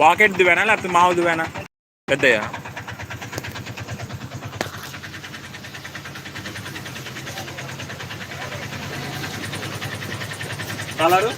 Pocket దువేనా లేకపోతే మావు దువేనా పెద్దయ్యా? Colour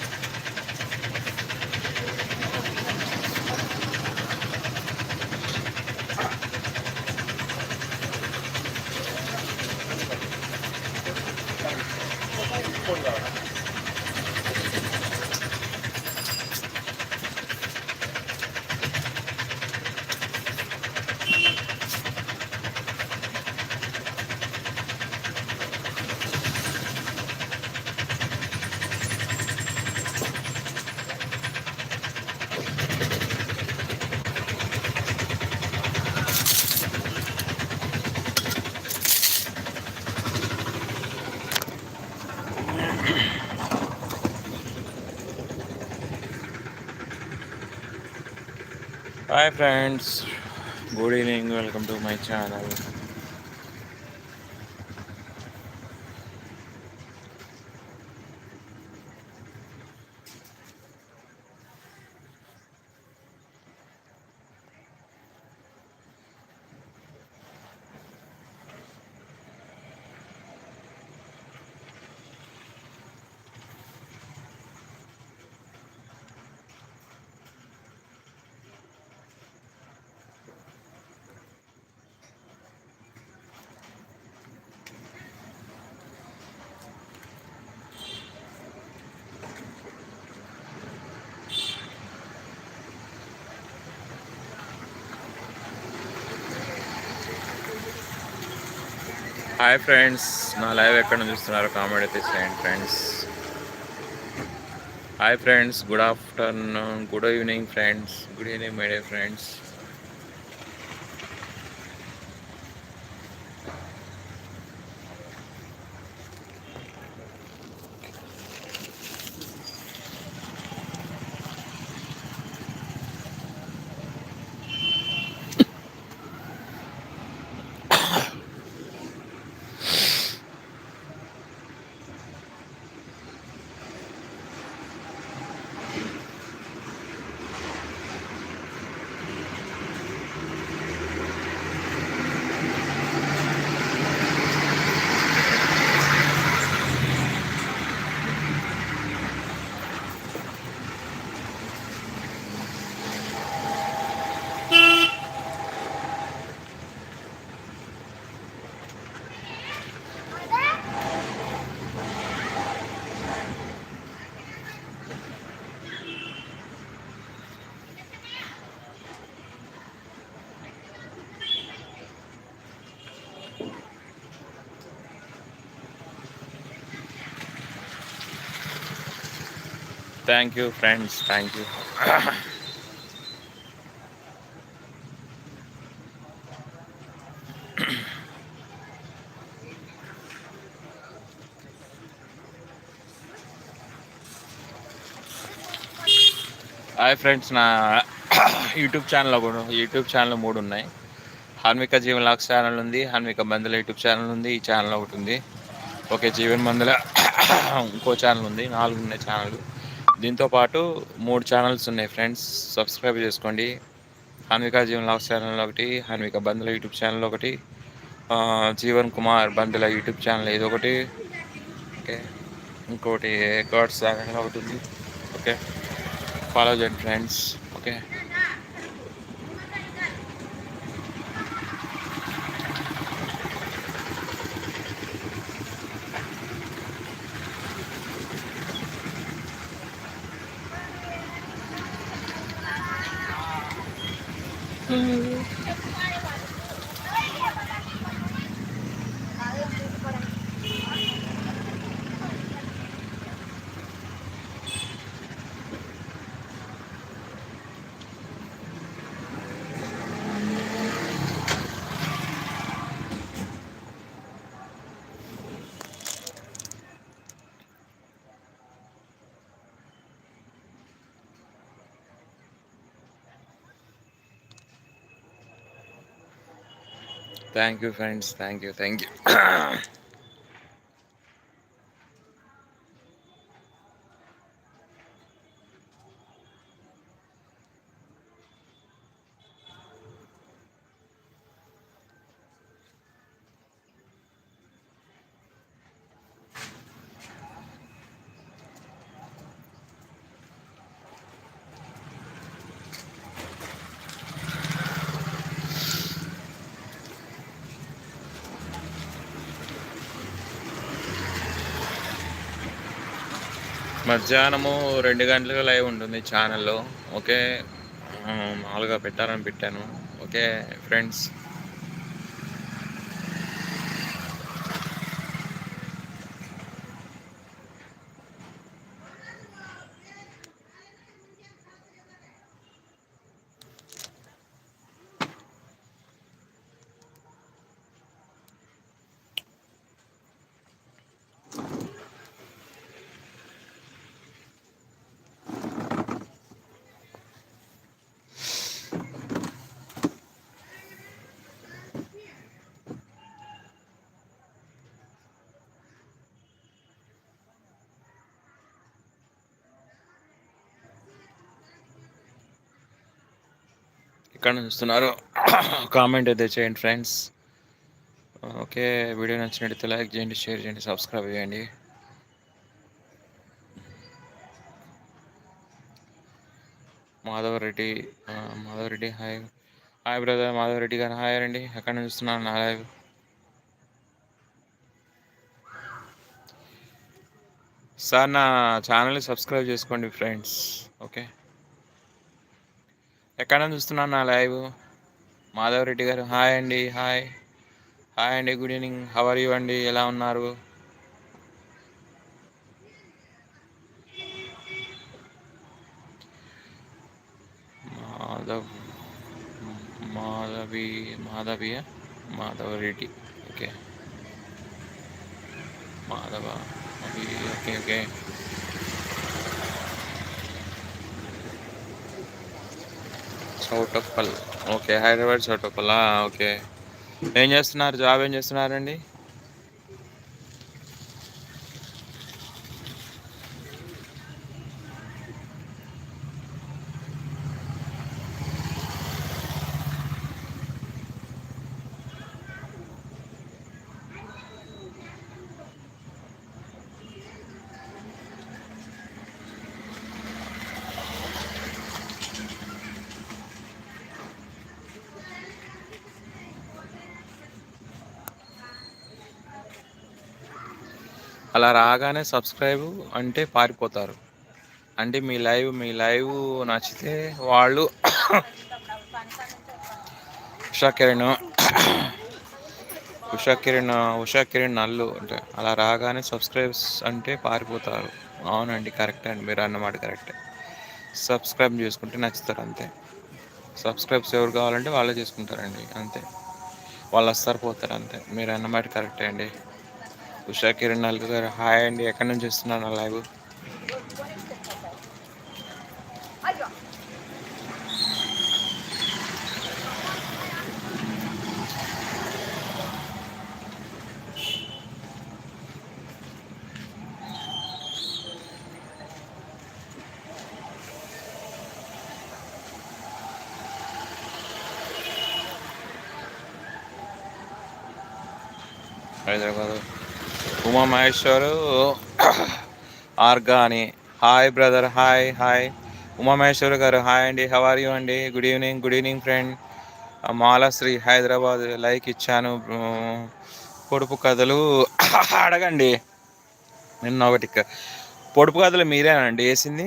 hi friends. Good evening. Welcome to my channel. Hi friends నా లైవ్ ఎక్కడ చూస్తున్నారు? కామెంట్ అయితే చేయండి friends hi friends good afternoon good evening friends good evening my day friends thank you friends thank you. Hi friends నా YouTube channel కూడా YouTube channel మూడు ఉన్నాయి. హార్మిక జీవన్ లాక్స్ ఛానల్ ఉంది హన్మిక మందుల యూట్యూబ్ ఛానల్ ఉంది ఈ ఛానల్ ఒకటి ఉంది. ఓకే జీవన్ మందుల ఇంకో ఛానల్ ఉంది నాలుగు ఉన్నాయి ఛానల్ దీంతో పాటు మూడు ఛానల్స్ ఉన్నాయి ఫ్రెండ్స్. సబ్స్క్రైబ్ చేసుకోండి. హాన్విక జీవన్ లాక్స్ ఛానల్ ఒకటి హాన్విక బంధుల యూట్యూబ్ ఛానల్ ఒకటి జీవన్ కుమార్ బంధుల యూట్యూబ్ ఛానల్ ఇది ఒకటి. ఓకే. ఇంకోటి గాడ్స్ ఛానల్ ఒకటి ఉంది. ఓకే. ఫాలో చేయండి friends. Okay. Thank you friends thank you thank you మధ్యాహ్నము రెండు గంటలకు లైవ్ ఉంటుంది ఛానల్లో. ఓకే మామూలుగా పెట్టాలని పెట్టాను. Okay friends. ఎక్కడ చూస్తున్నారు? కామెంట్ అయితే చేయండి ఫ్రెండ్స్. ఓకే వీడియో నచ్చినట్లయితే లైక్ చేయండి షేర్ చేయండి సబ్స్క్రైబ్ చేయండి. Madhavareddy Madhavareddy hi. Hi brother Madhavareddy గారు హాయ్ అండి. ఎక్కడ చూస్తున్నాను నా లైవ్. సార్ నా ఛానల్ని సబ్స్క్రైబ్ చేసుకోండి ఫ్రెండ్స్. ఓకే. ఎక్కడ చూస్తున్నాను నా లైవ్? మాధవ్ రెడ్డి గారు హాయ్ అండి హాయ్. హాయ్ అండి good evening. How are you అండి? ఎలా ఉన్నారు? Madhav Madhavi Madhaviya? Madhava Reddy okay Madhava okay okay. Choutuppal. Okay Hyderabad Choutuppal. Okay. ఏం చేస్తున్నారు? జాబ్ ఏం చేస్తున్నారండి? అలా రాగానే సబ్స్క్రైబ్ అంటే పారిపోతారు. అంటే మీ లైవ్ మీ లైవ్ నచ్చితే వాళ్ళు ఉషా కిరణ్ ఉషా కిరణ్ ఉషా కిరణ్ నల్లు అంటే అలా రాగానే సబ్స్క్రైబ్స్ అంటే పారిపోతారు. అవునండి కరెక్టే అండి మీరు అన్నమాట కరెక్టే. సబ్స్క్రైబ్ చేసుకుంటే నచ్చుతారు అంతే. సబ్స్క్రైబ్స్ ఎవరు కావాలంటే వాళ్ళే చేసుకుంటారండి అంతే. వాళ్ళు వస్తారు పోతారు అంతే. మీరు అన్నమాట కరెక్టే అండి. ఉషా కిరణ్ నాలుగు గారు. హాయ్ అండి. ఎక్కడి నుంచి వస్తున్నాను live? Hyderabad. Uma Maheshwar ఆర్గాని hi brother hi hi Uma Maheshwar గారు హాయ్ అండి. హవర్ యూ అండి? Good evening good evening friend Malashri Hyderabad like ఇచ్చాను. పొడుపు కథలు అడగండి. నిన్న ఒకటి పొడుపు కథలు మీరేనండి వేసింది?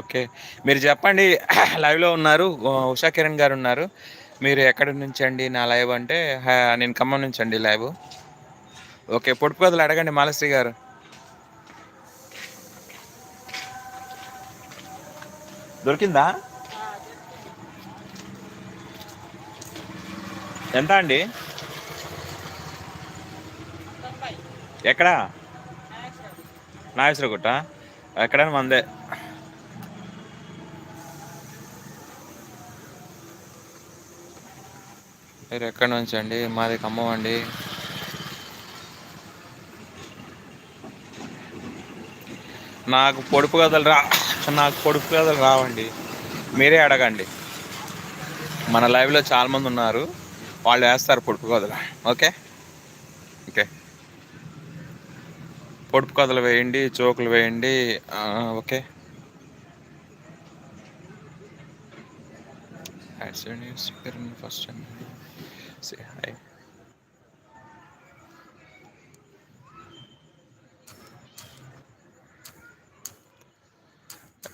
ఓకే. మీరు చెప్పండి. లైవ్లో ఉన్నారు. ఉషా కిరణ్ గారు ఉన్నారు. మీరు ఎక్కడి నుంచి అండి నా లైవ్ అంటే నేను ఖమ్మం నుంచి అండి లైవ్ ఓకే పొడుపు కథలు అడగండి మాలశ్రీ గారు. దొరికిందా? ఎంత అండి? ఎక్కడా? నాగేశ్వరగుట్ట. ఎక్కడైనా మందే. మీరు ఎక్కడి నుంచి అండి మాది ఖమ్మం అండి. నాకు పొడుపు కథలు రా నాకు పొడుపు కథలు రావండి. మీరే అడగండి. మన లైవ్లో చాలామంది ఉన్నారు. వాళ్ళు వేస్తారు పొడుపు కథలు. ఓకే? ఓకే. పొడుపు కథలు వేయండి చోకులు వేయండి. Okay. First time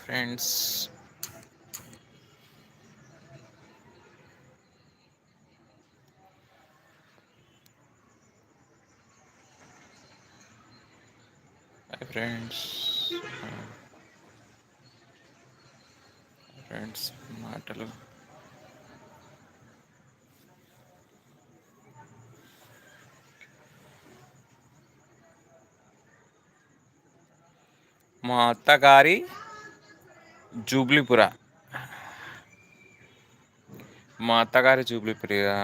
hi friends hi friends friends మాటలు మా అత్తగారి జూబ్లీపుర. మా అత్తగారి జూబ్లీపురిగా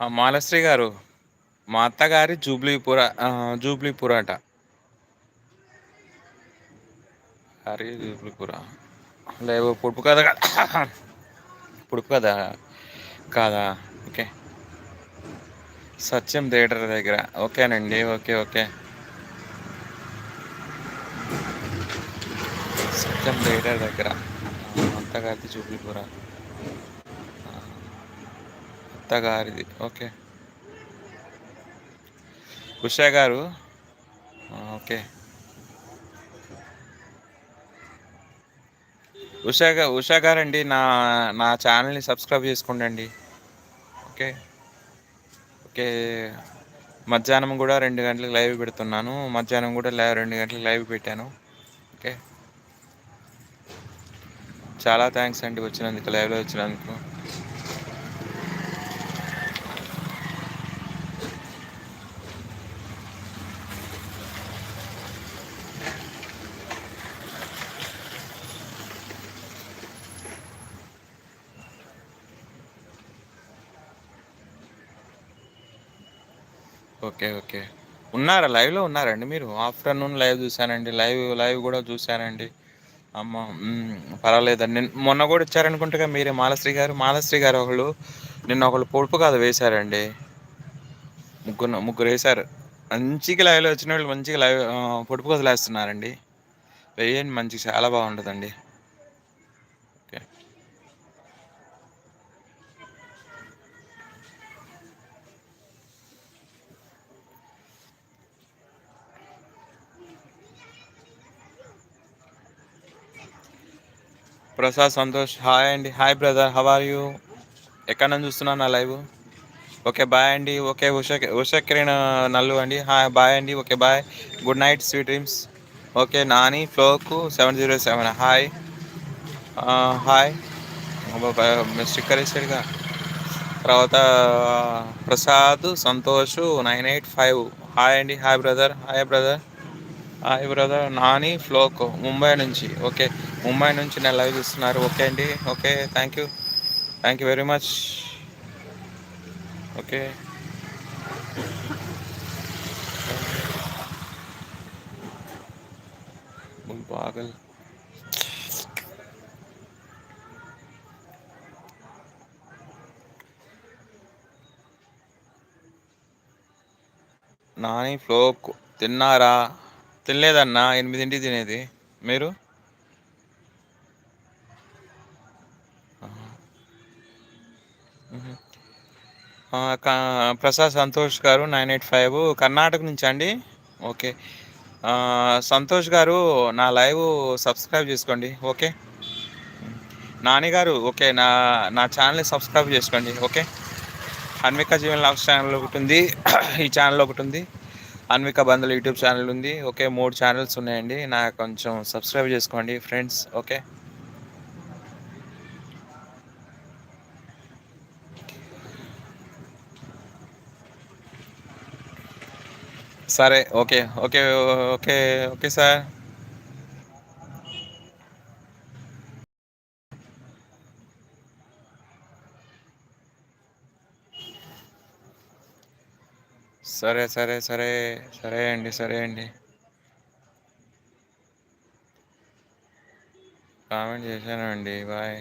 మాలశ్రీ గారు మా అత్తగారి జూబ్లీపుర జూబ్లీపుర అట అరే జూబ్లీపుర. లేవు పొడుపు కదా పొడుపు కదా కాదా? ఓకే. సత్యం థియేటర్ దగ్గర. ఓకేనండి ఓకే ఓకే. సత్యం థియేటర్ దగ్గర. అత్తగారిది చూపిపురా. అత్తగారిది. ఓకే. ఉషా గారు? ఓకే. ఉషా ఉషా గారండి నా నా ఛానల్ని సబ్స్క్రైబ్ చేసుకోండి ఓకే. ఓకే. మధ్యాహ్నం కూడా రెండు గంటలకు లైవ్ పెడుతున్నాను. మధ్యాహ్నం కూడా లైవ్ రెండు గంటలకు లైవ్ పెట్టాను. ఓకే. చాలా థ్యాంక్స్ అండి వచ్చినందుకు లైవ్లో వచ్చినందుకు. Okay okay. ఉన్నారా? లైవ్లో ఉన్నారండి మీరు? ఆఫ్టర్నూన్ లైవ్ చూశానండి. లైవ్ లైవ్ కూడా చూశానండి. అమ్మ పర్వాలేదండి మొన్న కూడా ఇచ్చారనుకుంటా మీరే మాలశ్రీ గారు. మాలశ్రీ గారు ఒకళ్ళు నిన్న ఒకళ్ళు పొడుపు కాదు వేశారండి. ముగ్గురు ముగ్గురు వేశారు. మంచిగా లైవ్లో వచ్చిన వాళ్ళు మంచిగా లైవ్ పొడుపు కథలు వేస్తున్నారండి వేయండి మంచిగా చాలా బాగుంటుందండి. ప్రసాద్ సంతోష్ హాయ్ అండి. Hi brother how are you ఎక్కడ నుంచి చూస్తున్నాను నా లైవ్? ఓకే బాయ్ అండి. ఓకే ఉష ఉషకిరణ్ నల్లు అండి. హాయ్ బాయ్ అండి. Okay bye good night sweet dreams okay Nani ఫ్లోకు seven zero seven hi hi sticker వేసాడుగా తర్వాత Prasad Santosh nine eight five hi అండి. Hi brother hi brother hi brother Nani floc Mumbai నుంచి. Okay Mumbai నుంచి నేను live చూస్తున్నారు. Okay అండి okay thank you thank you very much okay. పాగల్ నాని ఫ్లోక్ తిన్నారా? తినలేదన్నా ఎనిమిదింటికి తినేది. మీరు? ప్రసాద్ సంతోష్ గారు నైన్ ఎయిట్ ఫైవ్. కర్ణాటక నుంచి అండి? ఓకే. సంతోష్ గారు నా లైవ్ సబ్స్క్రైబ్ చేసుకోండి ఓకే? నానిగారు ఓకే నా నా ఛానల్ని సబ్స్క్రైబ్ చేసుకోండి ఓకే? హన్మిక జీవన్ లాక్స్ ఛానల్ ఒకటి ఉంది ఈ ఛానల్ ఒకటి ఉంది. అన్విక బంధులు యూట్యూబ్ ఛానల్ ఉంది. ఓకే మూడు ఛానల్స్ ఉన్నాయండి. నాకు కొంచెం సబ్స్క్రైబ్ చేసుకోండి ఫ్రెండ్స్. ఓకే. సరే okay okay okay okay sir. సరే సరే సరే సరే అండి సరే అండి. కామెంట్ చేశానండి బాయ్.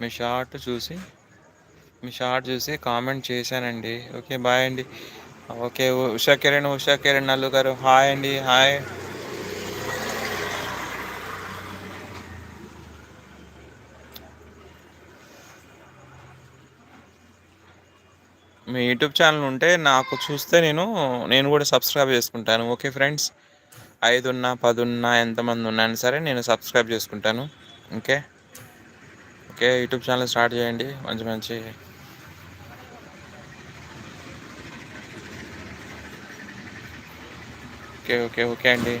మీ షార్ట్ చూసి మీ షార్ట్ చూసి కామెంట్ చేశానండి. ఓకే బాయ్ అండి. ఓకే ఉషా కిరణ్ ఉషా కిరణ్ నల్లు గారు. హాయ్ అండి హాయ్. మీ యూట్యూబ్ ఛానల్ ఉంటే నాకు చూస్తే నేను నేను కూడా సబ్స్క్రైబ్ చేసుకుంటాను. ఓకే ఫ్రెండ్స్ ఐదు ఉన్నా పది ఉన్నా ఎంతమంది ఉన్నాను సరే నేను సబ్స్క్రైబ్ చేసుకుంటాను. Okay? Okay YouTube channel start చేయండి. మంచి మంచి ఓకే ఓకే ఓకే అండి.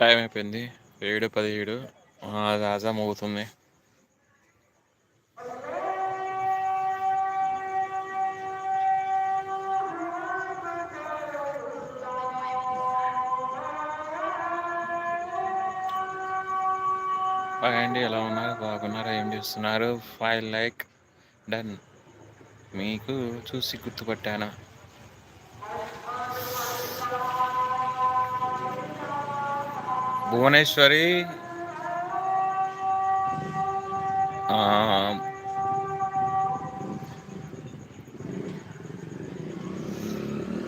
టైం అయిపోయింది. ఏడు పదిహేడు. రాజా మోగుతుంది. అండి. ఎలా ఉన్నారు? బాగున్నారా? ఏం చేస్తున్నారు? Five like done. మీకు చూసి గుర్తుపట్టాను? భువనేశ్వరి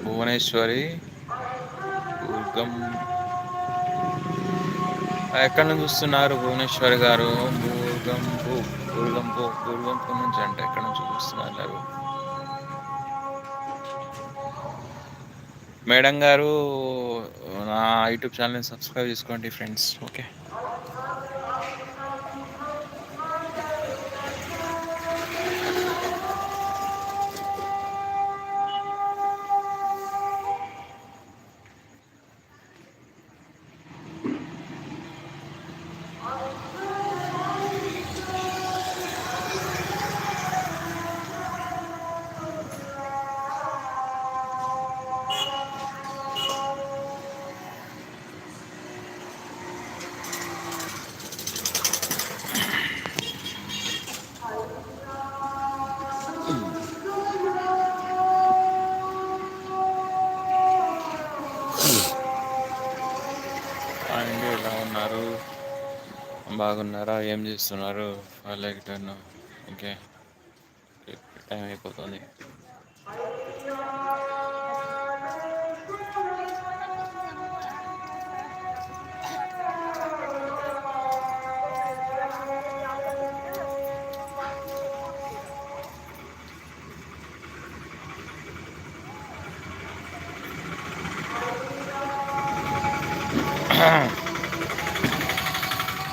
భువనేశ్వరి దుర్గం. ఎక్కడి నుంచి చూస్తున్నారు భువనేశ్వరి గారు? దుర్గం భూ దుర్గం భూ దుర్గం నుంచి అంటే ఎక్కడి నుంచి చూస్తున్నారు? మేడం గారు నా యూట్యూబ్ ఛానల్ని సబ్స్క్రైబ్ చేసుకోండి ఫ్రెండ్స్. ఓకే. బాగున్నారా? ఏం చేస్తున్నారు? లైక్ టర్న్ ఓకే టైం అయిపోతుంది.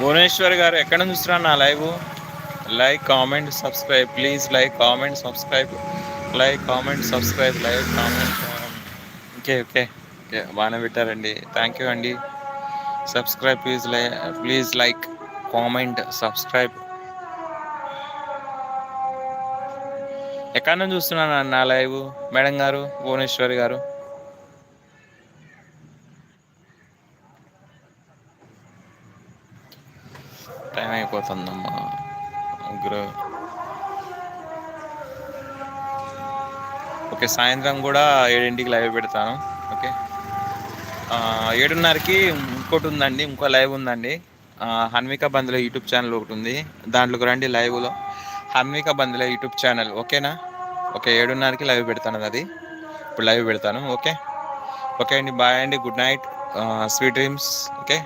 భువనేశ్వర్ గారు ఎక్కడ నుంచి నా live like comment subscribe please like comment subscribe like comment subscribe like comment okay okay okay బాగానే పెట్టారండి. థ్యాంక్ యూ అండి. సబ్స్క్రైబ్ ప్లీజ్ లై ప్లీజ్ లైక్ కామెంట్ సబ్స్క్రైబ్ ఎక్కడ నుంచి చూస్తున్నాను నా లైవ్ మేడం గారు భువనేశ్వరి గారు. టైం అయిపోతుందమ్మా ముగ్గురు. ఓకే సాయంత్రం కూడా ఏడింటికి లైవ్ పెడతాను. ఓకే. ఏడున్నరకి ఇంకోటి ఉందండి ఇంకో లైవ్ ఉందండి. హన్విక బంద్లో యూట్యూబ్ ఛానల్ ఒకటి ఉంది. దాంట్లోకి రండి లైవ్లో. హన్విక బంద్లో యూట్యూబ్ ఛానల్ ఓకేనా? ఓకే ఏడున్నరకి లైవ్ పెడతాను అది. ఇప్పుడు లైవ్ పెడతాను ఓకే? ఓకే అండి బాయ్ అండి good night. Sweet dreams okay?